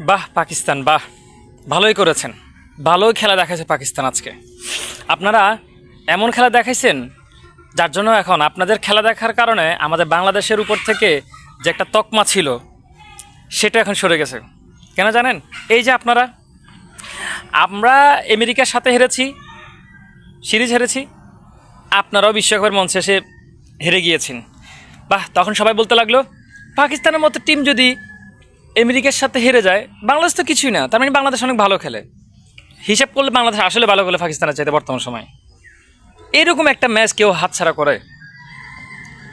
বাহ, পাকিস্তান, বাহ। ভালোই করেছেন। ভালোই খেলা দেখাচ্ছে পাকিস্তান আজকে। আপনারা এমন খেলা দেখাইছেন, যার জন্য এখন আপনাদের খেলা দেখার কারণে আমাদের বাংলাদেশের উপর থেকে যে একটা তকমা ছিল, সেটা এখন সরে গেছে। কেন জানেন? এই যে আপনারা, আমরা আমেরিকার সাথে হেরেছি, সিরিজ হেরেছি, আপনারাও বিশ্বকাপের মঞ্চে এসে হেরে গিয়েছেন। বাহ, তখন সবাই বলতে লাগল, পাকিস্তানের মতো টিম যদি আমেরিকার সাথে হেরে যায়, বাংলাদেশ তো কিছুই না, তার মানে বাংলাদেশ অনেক ভালো খেলে। হিসাব করলে বাংলাদেশ আসলে ভালো খেলে পাকিস্তানের চাইতে বর্তমান সময়। এরকম একটা ম্যাচ কেউ হাতছাড়া করে।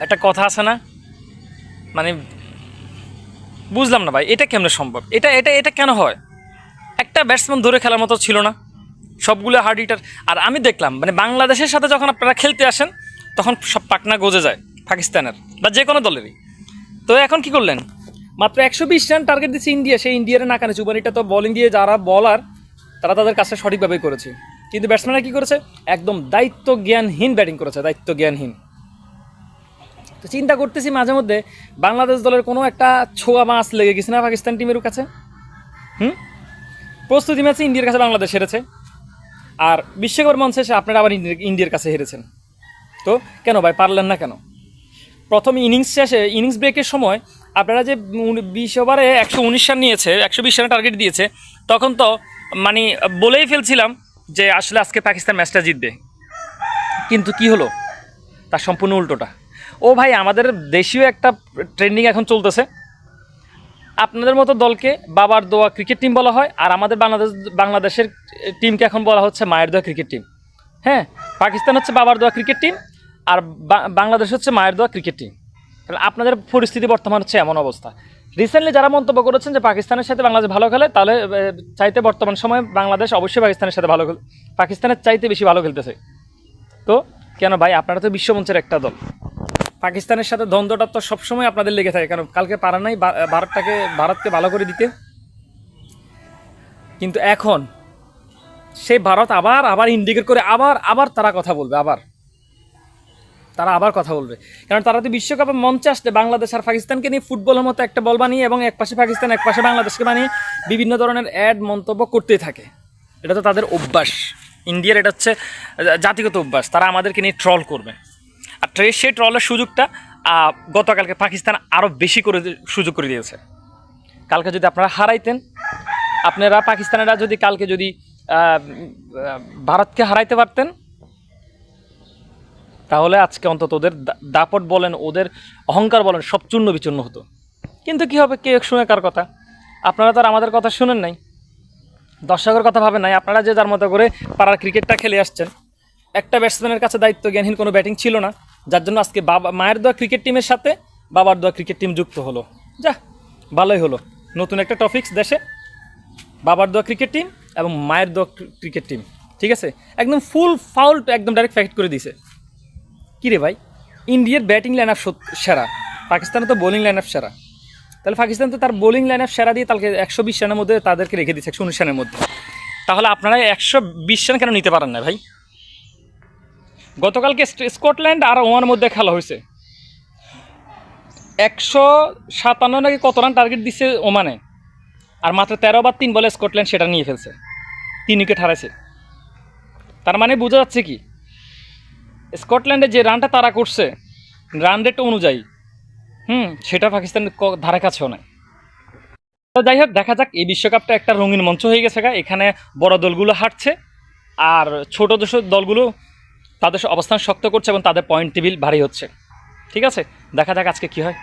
একটা কথা আছে না? মানে বুঝলাম না ভাই, এটা কেমনে সম্ভব? এটা এটা এটা কেন হয়? একটা ব্যাটসম্যান ধরে খেলার মতো ছিল না। সবগুলো হার্ড হিটার আর আমি দেখলাম মানে বাংলাদেশের সাথে যখন আপনারা খেলতে আসেন, তখন সব পাকনা গজে যায় পাকিস্তানের, বা যে কোনো দলেরই। তো এখন কি করলেন? মাত্র একশো বিশ রান টার্গেট দিচ্ছে ইন্ডিয়া। সেই ইন্ডিয়ার নাকানে চুবানিটা তো বলিং দিয়ে যারা বলার তারা তাদের কাছে সঠিকভাবেই করেছে। কিন্তু ব্যাটসম্যানরা কী করেছে? একদম দায়িত্ব জ্ঞানহীন ব্যাটিং করেছে দায়িত্ব জ্ঞানহীন তো চিন্তা করতেছি মাঝে মধ্যে বাংলাদেশ দলের কোনো একটা ছোঁয়া মাছ লেগে গেছে না পাকিস্তান টিমের কাছে? হুম? প্রস্তুতি ম্যাচে ইন্ডিয়ার কাছে বাংলাদেশ হেরেছে। আর বিশ্বকাপ মঞ্চে এসে আপনারা আবার ইন্ডিয়ার কাছে হেরেছেন। তো কেন ভাই, পারলেন না কেন? প্রথম ইনিংস শেষে, ইনিংস ব্রেকের সময় আপনারা যে বিশ ওভারে একশো উনিশ রান নিয়েছে, একশো বিশ রান টার্গেট দিয়েছে, তখন তো মানে বলেই ফেলছিলাম যে আসলে আজকে পাকিস্তান ম্যাচটা জিতবে। কিন্তু কি হলো? তার সম্পূর্ণ উল্টোটা। ও ভাই, আমাদের দেশীয় একটা ট্রেন্ডিং এখন চলতেছে। আপনাদের মতো দলকে বাবার দোয়া ক্রিকেট টিম বলা হয়, আর আমাদের বাংলাদেশ, বাংলাদেশের টিমকে এখন বলা হচ্ছে মায়ের দোয়া ক্রিকেট টিম হ্যাঁ পাকিস্তান হচ্ছে বাবার দোয়া ক্রিকেট টিম আর বাংলাদেশ হচ্ছে মায়ের দোয়া ক্রিকেট টিম তাহলে আপনাদের পরিস্থিতি বর্তমান হচ্ছে এমন অবস্থা। রিসেন্টলি যারা মন্তব্য করেছেন যে পাকিস্তানের সাথে বাংলাদেশ ভালো খেলে, তাহলে চাইতে বর্তমান সময়ে বাংলাদেশ অবশ্যই পাকিস্তানের সাথে ভালো খেল, পাকিস্তানের চাইতে বেশি ভালো খেলতেছে। তো, কেন ভাই, আপনারা তো বিশ্বমঞ্চের একটা দল। পাকিস্তানের সাথে দ্বন্দ্বটা তো সবসময় আপনাদের লেগে থাকে, কারণ কালকে পারা নাই ভারতটাকে, ভারতকে ভালো করে দিতে। কিন্তু এখন সেই ভারত আবার আবার ইন্ডিকেট করে আবার আবার তারা কথা বলবে, আবার। তারা আবার কথা বলবে। কারণ তারা তো বিশ্বকাপে মঞ্চে আসছে বাংলাদেশ আর পাকিস্তানকে নিয়ে ফুটবলের মতো একটা বল বানিয়ে এবং এক পাশে পাকিস্তান, এক পাশে বাংলাদেশকে বানিয়ে বিভিন্ন ধরনের অ্যাড মন্তব্য করতেই থাকে। এটা তো তাদের অভ্যাস। ইন্ডিয়ার এটা হচ্ছে জাতিগত অভ্যাস। তারা আমাদেরকে নিয়ে ট্রল করবে। আর ট্রে- সেই ট্রলের সুযোগটা গতকালকে পাকিস্তান আরও বেশি করে সুযোগ করে দিয়েছে। কালকে যদি আপনারা হারাইতেন, আপনারা পাকিস্তানেরা যদি কালকে যদি ভারতকে হারাইতে পারতেন তাহলে আজকে অন্তত ওদের দাপট বলেন, ওদের অহংকার বলেন, সব চূর্ণ বিচূর্ণ হতো। কিন্তু কি হবে, কে শুনে কার কথা? আপনারা তো আর আমাদের কথা শুনেন নাই। দর্শকের কথা ভাবেন নাই। আপনারা যে যার মতো করে পাড়ার ক্রিকেটটা খেলে আসছেন, একটা ব্যাটসম্যানের কাছে দায়িত্ব জ্ঞানহীন কোনো ব্যাটিং ছিল না, যার জন্য আজকে বাবা, মায়ের দোয়া ক্রিকেট টিমের সাথে বাবার দোয়া ক্রিকেট টিম যুক্ত হলো। যা, ভালোই হলো। নতুন একটা টপিক্স দেশে, বাবার দোয়া ক্রিকেট টিম এবং মায়ের দোয়া ক্রিকেট টিম ঠিক আছে? একদম ফুল ফাউল একদম ডাইরেক্ট ফ্যাক্ট করে দিছে কী রে ভাই? ইন্ডিয়ার ব্যাটিং লাইন আপ সেরা। পাকিস্তানে তো বোলিং লাইন আপ সেরা। তাহলে পাকিস্তান তো তার বোলিং লাইন আপ সেরা দিয়ে তাকে একশো বিশ রানের মধ্যে তাদেরকে রেখে দিচ্ছে, একশো উনিশ রানের মধ্যে। তাহলে আপনারা একশো বিশ রান কেন নিতে পারেন না ভাই? গতকালকে স্কটল্যান্ড আর ওমানের মধ্যে খেলা হয়েছে। একশো সাতান্ন নাকি কত রান টার্গেট দিচ্ছে ওমানে? আর মাত্র তেরো বা তিন বলে স্কটল্যান্ড সেটা নিয়ে ফেলছে। তিন উইকেট হারাইছে। তার মানে বোঝা যাচ্ছে কি? স্কটল্যান্ডে যে রানটা তারা করছে, রান রেট অনুযায়ী, হুম, সেটা পাকিস্তানের ধারে কাছেও নাই। তো যাই হোক, দেখা যাক, এই বিশ্বকাপটা একটা রঙিন মঞ্চ হয়ে গেছে এখানে বড় দলগুলো হাঁটছে আর ছোট দেশ দলগুলো তাদের অবস্থান শক্ত করছে এবং তাদের পয়েন্ট টেবিল ভারী হচ্ছে। ঠিক আছে? দেখা যাক আজকে কী হয়।